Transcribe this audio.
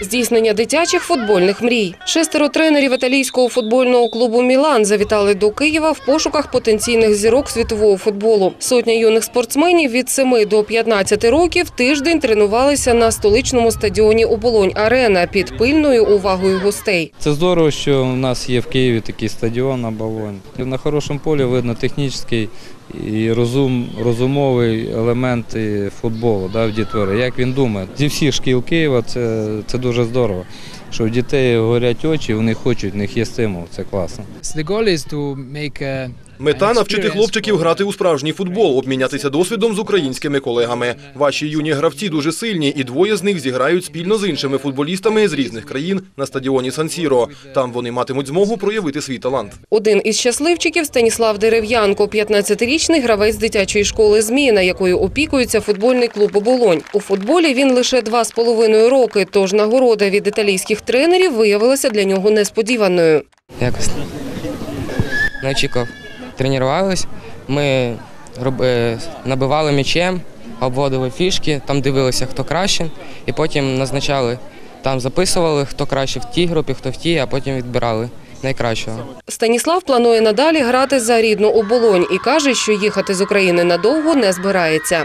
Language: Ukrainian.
Здійснення дитячих футбольних мрій. Шестеро тренерів італійського футбольного клубу Мілан завітали до Києва в пошуках потенційних зірок світового футболу. Сотня юних спортсменів від 7 до 15 років тиждень тренувалися на столичному стадіоні Оболонь Арена під пильною увагою гостей. Це здорово, що у нас є в Києві такий стадіон на Болонь. На хорошому полі видно технічний і розум, розумовий елемент футболу да, в дітвори. Як він думає, зі всіх шкіл Києва це, це дуже здорово. Що у дітей горять очі, вони хочуть, в них є стимул, це класно. The goal is to make Мета навчити хлопчиків грати у справжній футбол, обмінятися досвідом з українськими колегами. Ваші юні гравці дуже сильні, і двоє з них зіграють спільно з іншими футболістами з різних країн на стадіоні Сан-Сіро. Там вони матимуть змогу проявити свій талант. Один із щасливчиків Станіслав Дерев'янко, 15-річний гравець дитячої школи «Зміна», якою опікується футбольний клуб «Оболонь». У футболі він лише два з половиною роки, тож нагорода від італійських тренерів виявилася для нього несподіваною. Якось не очікував. Тренувались, ми е, набивали м'ячем, обводили фішки, там дивилися, хто краще, і потім назначали, там записували, хто краще в тій групі, хто в тій, а потім відбирали найкращого. Станіслав планує надалі грати за рідну «Оболонь» і каже, що їхати з України надовго не збирається.